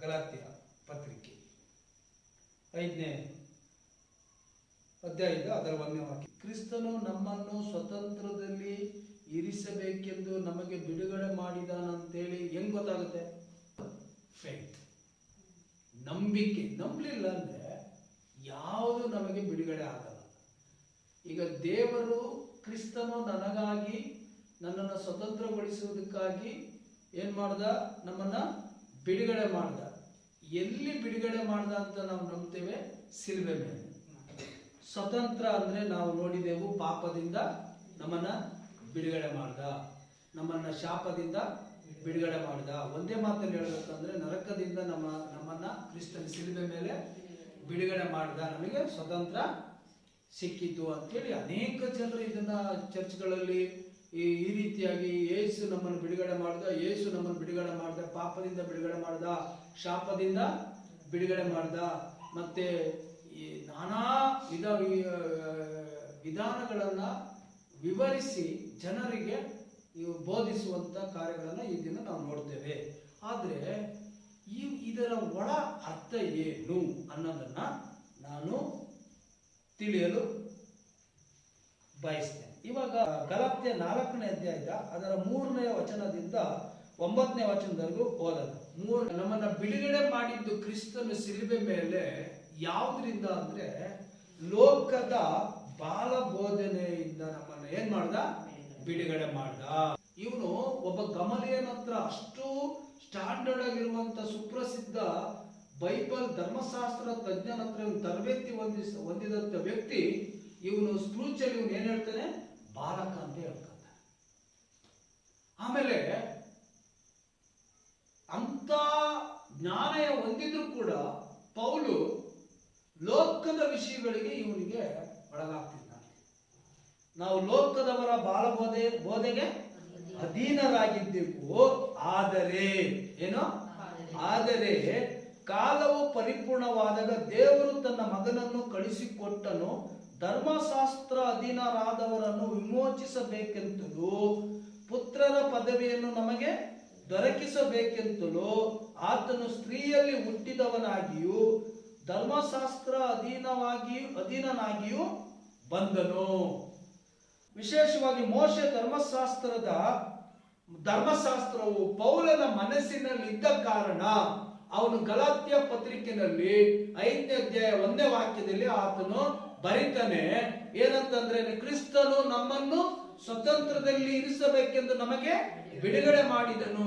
ಗಲಾತ್ಯ ಪತ್ರಿಕೆ. ಐದನೇ ಅಧ್ಯಾಯದ ಅದರ ಒಂದನೇ ವಾಕ್ಯ ಕ್ರಿಸ್ತನು ನಮ್ಮನ್ನು ಸ್ವತಂತ್ರದಲ್ಲಿ ಇರಿಸಬೇಕೆಂದು ನಮಗೆ ಬಿಡುಗಡೆ ಮಾಡಿದಾನಂತೇಳಿ ಹೆಂಗ್ ಗೊತ್ತಾಗುತ್ತೆ? ಫೇತ್ ನಂಬಿಕೆ. ನಂಬಲಿಲ್ಲ ಅಂದ್ರೆ ಯಾವುದು ನಮಗೆ ಬಿಡುಗಡೆ ಆಗಲ್ಲ. ಈಗ ದೇವರು ಕ್ರಿಸ್ತನು ನನಗಾಗಿ ನನ್ನನ್ನು ಸ್ವತಂತ್ರಗೊಳಿಸುವುದಕ್ಕಾಗಿ ಏನ್ ಮಾಡ್ದ? ನಮ್ಮನ್ನ ಬಿಡುಗಡೆ ಮಾಡ್ದ. ಎಲ್ಲಿ ಬಿಡುಗಡೆ ಮಾಡ್ದ ಅಂತ ನಾವು ನಂಬ್ತೇವೆ? ಸಿಲ್ವೆ ಮೇಲೆ. ಸ್ವತಂತ್ರ ಅಂದ್ರೆ ನಾವು ನೋಡಿದೆವು ಪಾಪದಿಂದ ನಮ್ಮನ್ನ ಬಿಡುಗಡೆ ಮಾಡ್ದ. ನಮ್ಮನ್ನ ಶಾಪದಿಂದ ಬಿಡುಗಡೆ ಮಾಡ್ದ. ಒಂದೇ ಮಾತನ್ನು ಹೇಳಬೇಕಂದ್ರೆ ನರಕದಿಂದ ನಮ್ಮ ನಮ್ಮನ್ನ ಕ್ರಿಸ್ತನ ಸಿಲುಬೆ ಮೇಲೆ ಬಿಡುಗಡೆ ಮಾಡ್ದ. ನಮಗೆ ಸ್ವತಂತ್ರ ಸಿಕ್ಕಿತು ಅಂತೇಳಿ ಅನೇಕ ಜನರು ಇದನ್ನ ಚರ್ಚ್ಗಳಲ್ಲಿ ಈ ಈ ರೀತಿಯಾಗಿ ಯೇಸು ನಮ್ಮನ್ನು ಬಿಡುಗಡೆ ಮಾಡ್ದ ಯೇಸು ನಮ್ಮನ್ನು ಬಿಡುಗಡೆ ಮಾಡ್ದ, ಪಾಪದಿಂದ ಬಿಡುಗಡೆ ಮಾಡ್ದ, ಶಾಪದಿಂದ ಬಿಡುಗಡೆ ಮಾಡ್ದ. ಮತ್ತೆ ಈ ನಾನಾ ವಿಧ ವಿಧಾನಗಳನ್ನ ವಿವರಿಸಿ ಜನರಿಗೆ ಇವು ಬೋಧಿಸುವಂತ ಕಾರ್ಯಗಳನ್ನ ಈ ದಿನ ನಾವು ನೋಡ್ತೇವೆ. ಆದ್ರೆ ಈ ಇದರ ಒಳ ಅರ್ಥ ಏನು ಅನ್ನೋದನ್ನ ನಾನು ತಿಳಿಯಲು ಬಯಸ್ತೇನೆ. ಇವಾಗ ಗಲಾತ್ಯ ನಾಲ್ಕನೇ ಅಧ್ಯಾಯ ಅದರ ಮೂರನೇ ವಚನದಿಂದ ಒಂಬತ್ತನೇ ವಚನದವರೆಗೂ ಓದೋಣ. ಮೂರ್ ನಮ್ಮನ್ನ ಬಿಡುಗಡೆ ಮಾಡಿದ್ದು ಕ್ರಿಸ್ತನ ಸಿಲುಬೆ ಮೇಲೆ ಯಾವುದರಿಂದ ಅಂದ್ರೆ ಲೋಕದ ಬಾಲ ಬೋಧನೆಯಿಂದ ನಮ್ಮನ್ನ ಏನ್ ಮಾಡ್ದ? ಬಿಡುಗಡೆ ಮಾಡ್ದ. ಇವನು ಒಬ್ಬ ಗಮಲಿಯನ ಹತ್ರ ಅಷ್ಟು ಸ್ಟ್ಯಾಂಡರ್ಡ್ ಆಗಿರುವಂತ ಸುಪ್ರಸಿದ್ಧ ಬೈಬಲ್ ಧರ್ಮಶಾಸ್ತ್ರ ತಜ್ಞನ ಹತ್ರ ಇವ್ನು ತರಬೇತಿ ಹೊಂದಿಸ ಹೊಂದಿದಂತ ವ್ಯಕ್ತಿ, ಇವನು ಸ್ಕ್ರೂಚಲ್ಲಿ ಇವನು ಏನ್ ಹೇಳ್ತಾನೆ? ಬಾಲಕ ಅಂತ ಹೇಳ್ತಾರೆ ಆಮೇಲೆ ಅಂತ ಜ್ಞಾನ ಹೊಂದಿದ್ರು ಕೂಡ ಪೌಲು ಲೋಕದ ವಿಷಯಗಳಿಗೆ ಇವನಿಗೆ ಒಳಗಾಗ್ತಿದ್ದಾನೆ ನಾವು ಲೋಕದವರ ಬಾಲ ಬೋಧೆ, ಬೋಧೆಗೆ ಅಧೀನರಾಗಿದ್ದೆವು. ಆದರೆ, ಏನು? ಆದರೆ ಕಾಲವು ಪರಿಪೂರ್ಣವಾದಾಗ ದೇವರು ತನ್ನ ಮಗನನ್ನು ಕಳಿಸಿಕೊಟ್ಟನು. ಧರ್ಮಶಾಸ್ತ್ರ ಅಧೀನರಾದವರನ್ನು ವಿಮೋಚಿಸಬೇಕೆಂತಲೂ, ಪುತ್ರರ ಪದವಿಯನ್ನು ನಮಗೆ ದೊರಕಿಸಬೇಕೆಂತಲೂ, ಆತನು ಸ್ತ್ರೀಯಲ್ಲಿ ಹುಟ್ಟಿದವನಾಗಿಯೂ, ಧರ್ಮಶಾಸ್ತ್ರ ಅಧೀನವಾಗಿ ಅಧೀನನಾಗಿಯೂ ಬಂದನು. ವಿಶೇಷವಾಗಿ ಮೋಶೆ ಧರ್ಮಶಾಸ್ತ್ರದ, ಧರ್ಮಶಾಸ್ತ್ರವು ಪೌಲನ ಮನಸ್ಸಿನಲ್ಲಿ ಇದ್ದ ಕಾರಣ, ಅವನು ಗಲಾತ್ಯ ಪತ್ರಿಕೆಯಲ್ಲಿ ಐದನೇ ಅಧ್ಯಾಯ ಒಂದೇ ವಾಕ್ಯದಲ್ಲಿ ಆತನು ಬರಿತಾನೆ ಏನಂತಂದ್ರೆ ಕ್ರಿಸ್ತನು ನಮ್ಮನ್ನು ಸ್ವತಂತ್ರದಲ್ಲಿ ಇರಿಸಬೇಕೆಂದು ನಮಗೆ ಬಿಡುಗಡೆ ಮಾಡಿದನು.